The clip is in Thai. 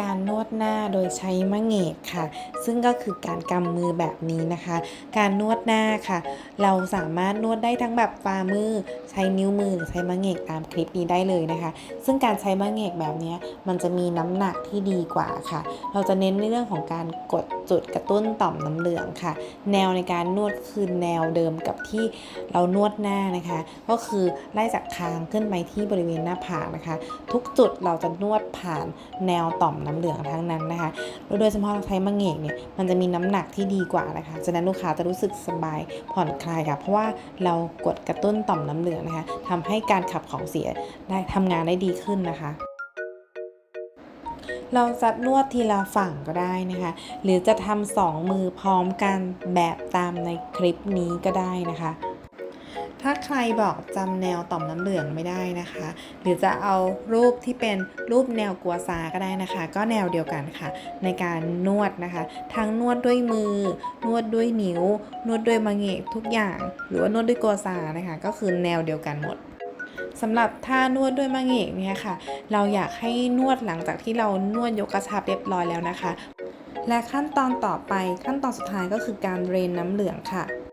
การนวดหน้าโดยใช้มะเงกค่ะ ซึ่งก็คือการกำมือแบบนี้นะคะ การนวดหน้าค่ะ เราสามารถนวดได้ทั้งแบบฝ่ามือ ใช้นิ้วมือหรือใช้มะเงกตามคลิปนี้ได้เลยนะคะ ซึ่งการใช้มะเงกแบบนี้มันจะมีน้ำหนักที่ดีกว่าค่ะ เราจะเน้นในเรื่องของการกดจุดกระตุ้นต่อมน้ำเหลืองค่ะ แนวในการนวดคือแนวเดิมกับที่เรานวดหน้านะคะ ก็คือไล่จากคางขึ้นไปที่บริเวณหน้าผากนะคะ ทุกจุดเราจะนวดผ่านแนวต่อมน้ำเหลืองทั้งนั้นนะคะ โดยเฉพาะใช้มะเหงกเนี่ยมันจะมีน้ำหนักที่ดีกว่านะคะฉะนั้นลูกค้าจะรู้สึกสบายผ่อนคลายค่ะ เพราะว่าเรากดกระตุ้นต่อมน้ำเหลืองนะคะทำให้การขับของเสียได้ทำงานได้ดีขึ้นนะคะเราจะนวดทีละฝั่งก็ได้นะคะ หรือจะทำสองมือพร้อมกันแบบตามในคลิปนี้ก็ได้นะคะ ถ้าใครบอกจำแนวต่อมน้ำเหลืองไม่ได้นะคะ หรือจะเอารูปที่เป็นรูปแนวกัวซาก็ได้นะคะ ก็แนวเดียวกันค่ะ ในการนวดนะคะ ทั้งนวดด้วยมือ นวดด้วยนิ้ว นวดด้วยมะเหงกทุกอย่าง หรือว่านวดด้วยกัวซานะคะ ก็คือแนวเดียวกันหมดสำหรับท่านวดด้วยมะเหงกเนี่ยค่ะ เราอยากให้นวดหลังจากที่เรานวดยกกระชับเรียบร้อยแล้วนะคะ และขั้นตอนต่อไปขั้นตอนสุดท้ายก็คือการเรนน้ำเหลืองค่ะ